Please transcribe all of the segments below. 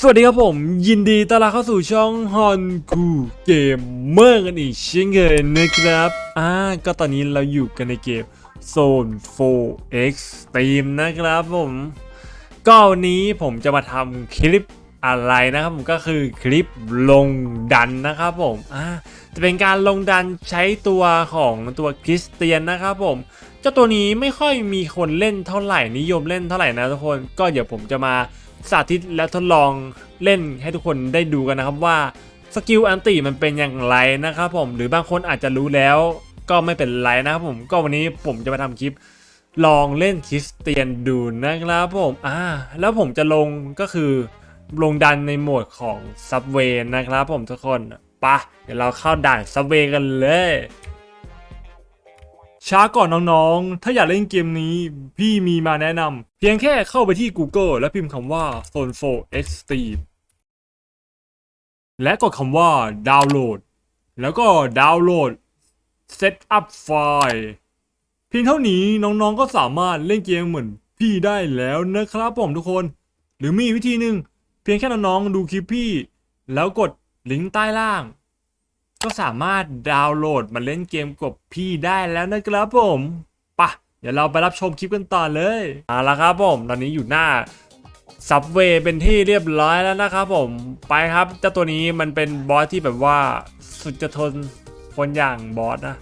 สวัสดีครับผม ยินดีต้อนรับเข้าสู่ช่องฮอนกูเกมเมอร์กันอีกเช่นเคยนะครับอ่าก็ตอนนี้เราอยู่กันในเกม Zone 4 Extreme นะครับผมก็วันนี้ผมจะมาทำคลิปอะไรนะครับผมก็คือคลิปลงดันนะครับผมอ่าจะเป็นการลงดันใช้ตัวของตัวคริสเตียนนะครับผมเจ้าตัวนี้ไม่ค่อยมีคนเล่นเท่าไหร่นิยมเล่นเท่าไหร่นะทุกคนก็เดี๋ยวผมจะมา สาธิตและทดลองเล่นให้ทุกคนได้ดูกันนะครับว่าสกิลอันติมันเป็นอย่างไรนะครับผมหรือบางคนอาจจะรู้แล้วก็ไม่เป็นไรนะครับผมก็วันนี้ผมจะมาทำคลิป ลองเล่นคริสเตียนดูนะครับผมอ่าแล้วผมจะลงก็คือลงดันในโหมดของซับเวย์นะครับผมทุกคนปะเดี๋ยวเราเข้าด่านซับเวย์กันเลย ช้าก่อนน้องๆ ถ้าอยากเล่นเกมนี้ พี่มีมาแนะนำ เพียงแค่เข้าไปที่ Google และพิมพ์คำว่า Zone 4 Extreme และกดคำว่าดาวน์โหลด แล้วก็ดาวน์โหลด Set up ไฟล์เพียงเท่านี้น้องๆ ก็สามารถเล่นเกมเหมือนพี่ได้แล้วนะครับผมทุกคน หรือมีวิธีหนึ่ง เพียงแค่น้องๆ ดูคลิปพี่ แล้วกดลิงก์ใต้ล่าง ก็สามารถดาวน์โหลดมาเล่นเกมกับพี่ได้แล้วนะครับผมปะเดี๋ยวเราไปรับชมคลิปกันต่อเลยเอาละครับผมตอนนี้อยู่หน้าซับเวย์เป็นที่เรียบร้อยแล้วนะครับผมไปครับเจ้าตัวนี้มันเป็นบอสที่แบบว่าสุดจะทนคนอย่างบอสนะ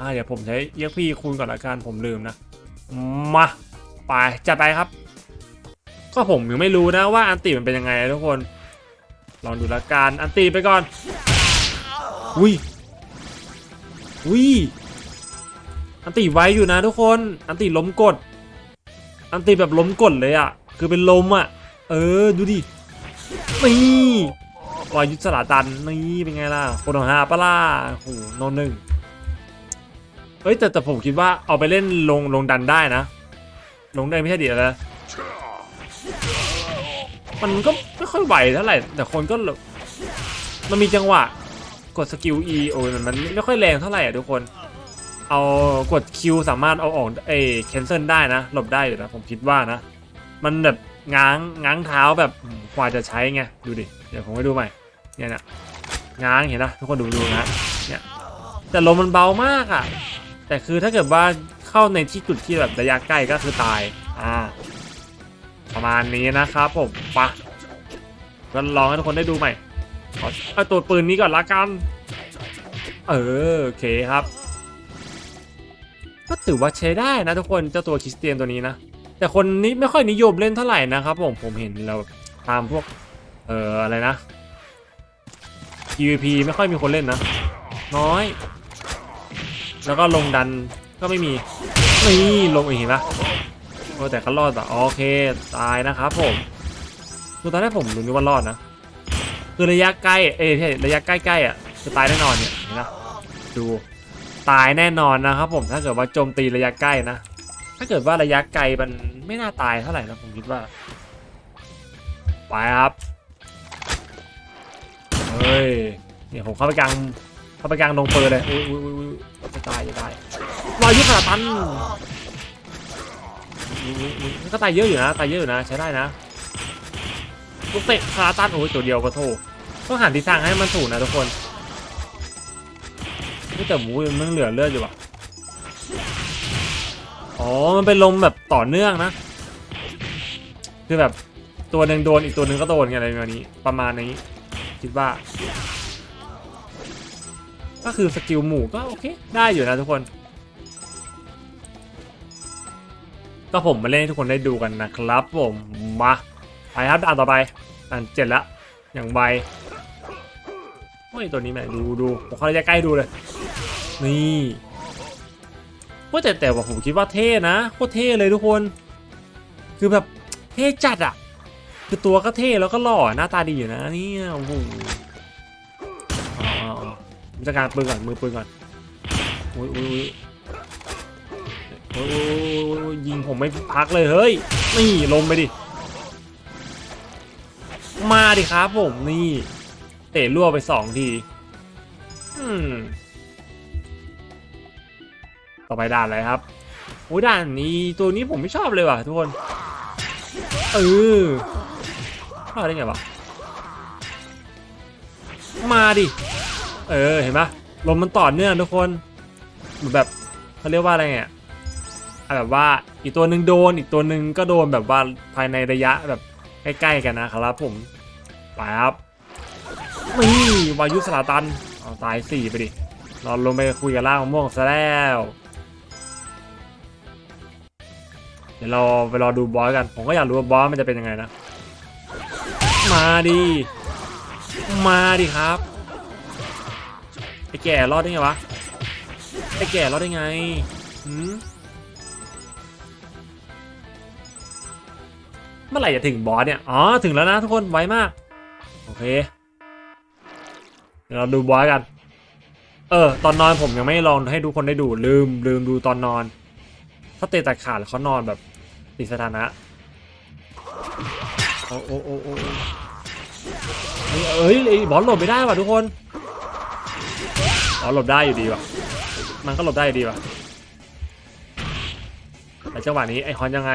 อ่าเดี๋ยวผมใช้เยียกพี่คูณก่อนละกันผมลืมนะมาไปจัดไปครับ ก็ผมยังไม่รู้นะว่าอันติมันเป็นยังไงทุกคน ลองดูละกันอันติไปก่อน อุ้ยอุ้ยอันติไวอยู่นะทุกคน อันติล้มกด อันติแบบล้มกดเลยอะ่ะ คือเป็นลมอะ่ะ เออ ดูดิ นี่วายุทธสลาตัน นี่เป็นไงล่ะ คนของฮาปะล่าโอ้โหโนนหนึ่งเฮ้ย แต่แต่ผมคิดว่าเอาไปเล่นลงลงดันได้นะ ลงได้ไม่ใช่เดียวนะมันก็ไม่ค่อยไหวเท่าไหร่ แต่คนก็ มันมีจังหวะ กดสกิล E โอ้ยมันไม่ค่อยแรงเท่าไหร่อะทุกคน เอากด Q สามารถเอาออกเอแคนเซิลได้นะ หลบได้อยู่นะผมคิดว่านะ มันแบบง้างง้างเท้าแบบกว่าจะใช้ไงดูดิ เดี๋ยวผมให้ดูใหม่ เนี่ยนะง้างเห็นนะทุกคนดูดูนะเนี่ยแต่ลมมันเบามากอะ แต่คือถ้าเกิดว่าเข้าในที่จุดที่แบบระยะใกล้ก็คือตาย อ่า ประมาณนี้นะครับผมปะก็ลองให้ทุกคนได้ดูใหม่ ขอเอาตัวปืนนี้ก่อนละกัน เออโอเคครับ ก็ถือว่าใช้ได้นะทุกคนเจ้าตัวคริสเตียนตัวนี้นะ แต่คนนี้ไม่ค่อยนิยมเล่นเท่าไหร่นะครับผมผมเห็นเราตามพวก เอ่ออะไรนะ PVP ไม่ค่อยมีคนเล่นนะ น้อย แล้วก็ลงดันก็ไม่มีนี่ลงอีกเห็นปะโอ้แต่ก็รอดอะโอเค ตายนะครับผมคือตอนแรกผมรู้นึกว่ารอดนะ คือระยะใกล้เอ้ยใช่ระยะใกล้ๆอะจะตายแน่นอนเนี่ยเห็นไหมดูตายแน่นอนนะครับผมถ้าเกิดว่าโจมตีระยะใกล้นะถ้าเกิดว่าระยะไกลมันไม่น่าตายเท่าไหร่นะผมคิดว่าไปครับเฮ้ยเนี่ยผมเข้าไปกลางเข้าไปกลางลงเปิดเลยอุ้ยอุ้ยอุ้ยจะตายจะตายรอยยุคขนาดตันมันก็ตายเยอะอยู่นะตายเยอะอยู่นะใช้ได้นะลูกเตะคาตันโอ้ยตัวเดียวก็โท ต้องหันทิศทางให้มันถูกนะทุกคนแต่หมูมันเหลือเลือดอยู่ว่ะอ๋อ มันเป็นลมแบบต่อเนื่องนะ คือแบบตัวหนึ่งโดนอีกตัวหนึ่งก็โดนไงอะไรประมาณนี้ ประมาณนี้ คิดว่า ก็คือสกิลหมู่ก็โอเค ได้อยู่นะทุกคน ก็ผมมาเล่นให้ทุกคนได้ดูกันนะครับผม มา ไปครับด่านต่อไป ด่านเจ็ดละ อย่างไว โอ้ยตัวนี้แม่ดูดูผมข้าระยะใกล้ดูเลย นี่ว่าแต่แต่ว่าผมคิดว่าเท่นะโคตรเท่เลยทุกคน คือแบบเท่จัดอะคือตัวก็เท่แล้วก็หล่อหน้าตาดีอยู่นะเนี่ยโอ้โหผมจะการปืนก่อนมือปืนก่อนโอ้ยโอ้ยโอ้ยโอ้ยยิงผมไม่พักเลยเฮ้ยนี่ลงไปดิ มาดิครับผมนี่ เตะรั่วไปสองทีต่อไปด่านอะไรครับโอ้ยด่านนี้ตัวนี้ผมไม่ชอบเลยว่ะทุกคน เออชอบได้ไงวะ มาดิ เออเห็นปะลมมันต่อเนื่องทุกคนเหมือนแบบเขาเรียกว่าอะไรเนี่ยอะแบบว่าอีกตัวหนึ่งโดนอีกตัวหนึ่งก็โดนแบบว่าภายในระยะแบบใกล้ๆกันนะครับผมไปครับ นี่วายุสลาตัน เอาตายสี่ไปดินอนลงไปคุยกับล่างมะม่วงซะแล้ว เดี๋ยวเราไปรอดูบอสกัน ผมก็อยากรู้ว่าบอสมันจะเป็นยังไงนะ มาดิ มาดิครับ ไอ้แก่รอดได้ไงวะ ไอ้แก่รอดได้ไงหืมเมื่อไหร่จะถึงบอสเนี่ย อ๋อ ถึงแล้วนะทุกคน ไวมาก โอเค เดี๋ยวเราดูบอสกัน เออ ตอนนอนผมยังไม่ลองให้ทุกคนได้ดูลืมลืมดูตอนนอน ถ้าเตะตัดขาดเขานอนแบบติดสถานะโอ้โอ้โอ้โอ้เฮ้ยเอ้ยบอลหลบไม่ได้ว่ะทุกคนอ๋อหลบได้อยู่ดีว่ะ มันก็หลบได้อยู่ดีว่ะแต่จังหวะนี้ไอคอนยังไง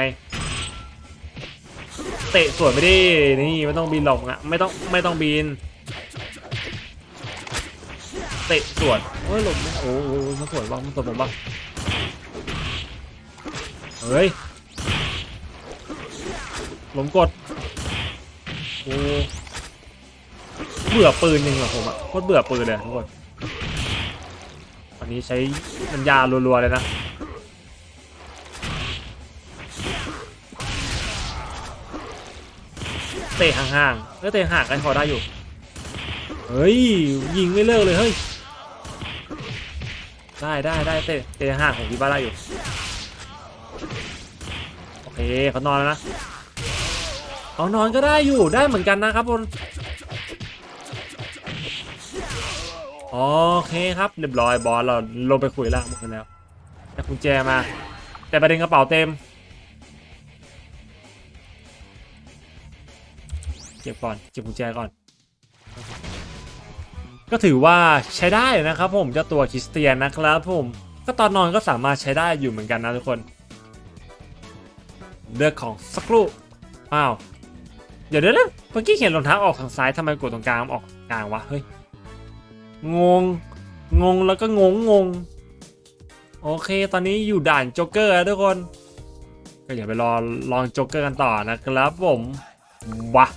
เตะสวนไม่ได้นี่ไม่ต้องบินหรอกอะไม่ต้องไม่ต้องบิน ตะสวนโอ้ยหลบไม่โอ้โหมันสวนบ้างมันสวนผมบ้างเฮ้ยหลมกดโอ้เบื่อปืนจริงเหรอผมอะโคตรเบื่อปืนเลยทุกคนตอนนี้ใช้น้ำยารัวๆเลยนะเตะห่างๆเออเตะห่างกันพอได้อยู่ เฮ้ย ยิงไม่เลิกเลยเฮ้ย ได้ได้ได้เตะเตะห่างของพี่บ้าได้อยู่ โอเคเขานอนแล้วนะเอานอนก็ได้อยู่ได้เหมือนกันนะครับผมโอเคครับเรียบร้อยบอสเราลงไปคุยล่างหมดแล้วแต่กุญแจมา แต่ประเด็นกระเป๋าเต็ม เก็บก่อนเก็บกุญแจก่อน ก็ถือว่าใช้ได้นะครับผมเจ้าตัวคริสเตียนนะครับผมก็ตอนนอนก็สามารถใช้ได้อยู่เหมือนกันนะทุกคนเลือกของสักครู่อ้าวเดี๋ยวเดี๋ยวเมื่อกี้เขียนรองเท้าออกทางซ้ายทำไมกดตรงกลางออกกลางวะเฮ้ยงงงงแล้วก็งงงงโอเค ตอนนี้อยู่ด่านโจ๊กเกอร์แล้วทุกคน ก็อย่าไปรอลองโจ๊กเกอร์กันต่อนะครับผมวะ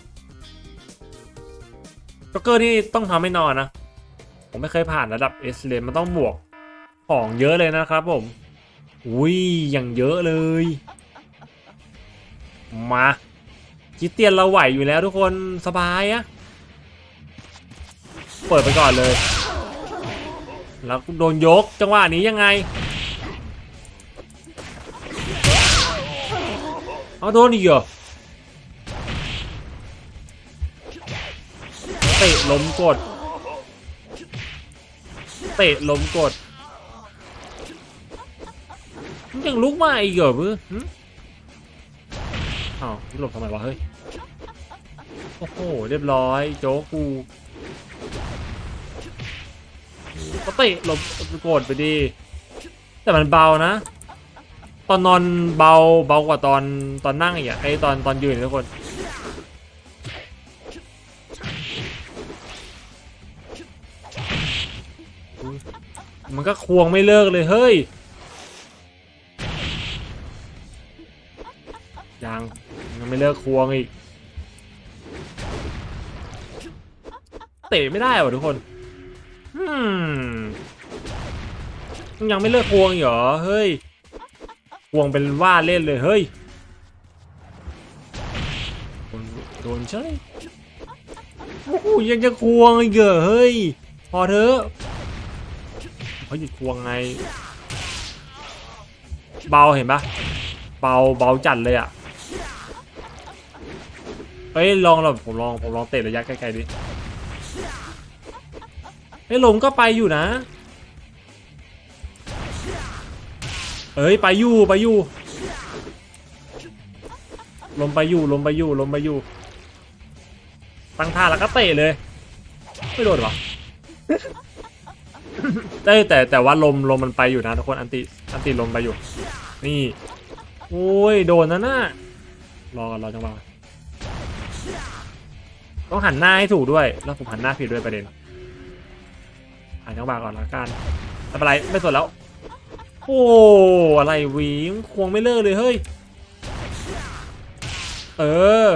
โจ๊กเกอร์นี่ต้องทำให้นอนนะ ผมไม่เคยผ่านระดับเอสเลนมันต้องบวกของเยอะเลยนะครับผม อุ้ยอย่างเยอะเลย มาคริสเตียนเราไหวอยู่แล้วทุกคนสบายอะเปิดไปก่อนเลย แล้วโดนยกจังหวะนี้ยังไง เอาโดนอีกเหรอ เตะล้มกด เตะล้มกดมันยังลุกมาอีกเหรอเพื่ออ้าวหลบทำไมวะเฮ้ย โอ้โห เรียบร้อย โจ๊กกูก็เตะหลบโกรธไปดี แต่มันเบานะ ตอนนอนเบาเบากว่าตอนตอนนั่งอีกอะไอตอนตอนยืนทุกคน มันก็ควงไม่เลิกเลยเฮ้ยยังยังไม่เลิกควงอีก เตะไม่ได้ว่ะทุกคนอืมยังไม่เลิกควงเหรอเฮ้ยควงเป็นว่าเล่นเลยเฮ้ยโดนใช่โอ้ยังจะควงอีกเหรอเฮ้ยพอเถอะ เขาหยุดควงไง เบาเห็นปะเบาเบาจัดเลยอะเฮ้ยลองเราผมลองผมลองเตะระยะไกลๆดิเฮ้ยลมก็ไปอยู่นะเอ้ยไปอยู่ไปอยู่ลมไปอยู่ลมไปอยู่ลมไปอยู่ตั้งท่าแล้วก็เตะเลย ไม่โดนหรอ ได้แต่แต่ว่าลมลมมันไปอยู่นะทุกคนอันติอันติลมไปอยู่ นี่โอ้ยโดนนะน่ะรอกันรอจังหวะต้องหันหน้าให้ถูกด้วยแล้วผมหันหน้าผิดด้วยประเด็นหาจังหวะก่อนละกันไม่เป็นไรไม่สนแล้ว โอ้อะไรวีมควงไม่เลิกเลยเฮ้ยเออ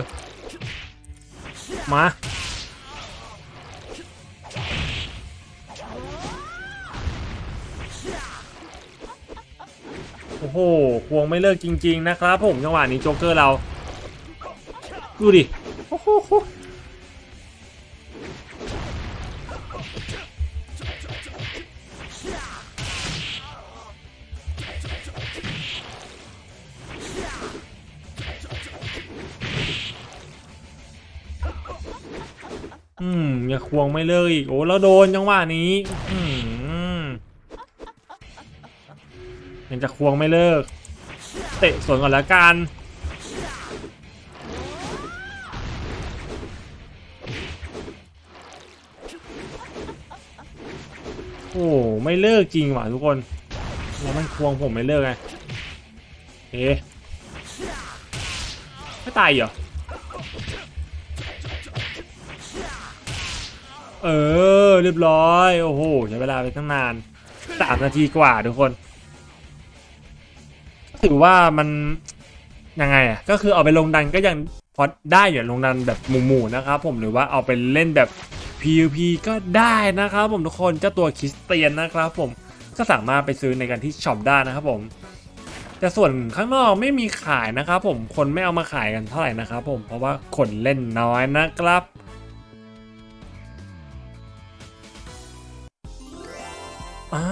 มา โอ้โหควงไม่เลิกจริง ๆ นะครับผมจังหวะนี้โจ๊กเกอร์เรา ดูดิโอ้โหอืมอย่าควงไม่เลิกอีกโอ้แล้วโดนจังหวะนี้ อืม ยังจะควงไม่เลิก เตะสวนก่อนแล้วกันโอ้ไม่เลิกจริงว่ะทุกคนแล้วมันควงผมไม่เลิกไงเอ๊ะไม่ตายเหรอเออเรียบร้อย โอ้โหใช้เวลาไปตั้งนานสามนาทีกว่าทุกคน ถือว่ามันยังไงอะก็คือเอาไปลงดันก็ยังพอได้อยู่ลงดันแบบหมู่ๆนะครับผมหรือว่าเอาไปเล่นแบบ PVP ก็ได้นะครับผมทุกคนเจ้าตัวคริสเตียนนะครับ ผมก็สามารถไปซื้อในกันที่ช็อปได้นะครับผม แต่ส่วนข้างนอกไม่มีขายนะครับผมคนไม่เอามาขายกันเท่าไหร่นะครับผมเพราะว่าคนเล่นน้อยนะครับอ่า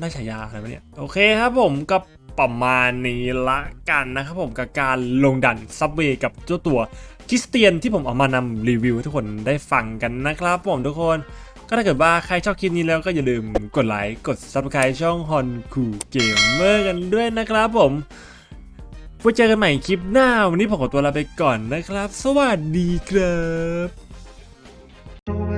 ได้ฉายาอะไรวะเนี่ย โอเคครับผมก็ ประมาณนี้ละกันนะครับผมกับการลงดันซับเวย์กับเจ้าตัวคริสเตียนที่ผมเอามานำรีวิวให้ทุกคนได้ฟังกันนะครับผมทุกคน ก็ถ้าเกิดว่าใครชอบคลิปนี้แล้วก็อย่าลืมกดไลค์กด subscribe ช่องฮอนคูเกมเมอร์กันด้วยนะครับผมไว้เจอกันใหม่คลิปหน้า วันนี้ผมขอตัวลาไปก่อนนะครับ สวัสดีครับ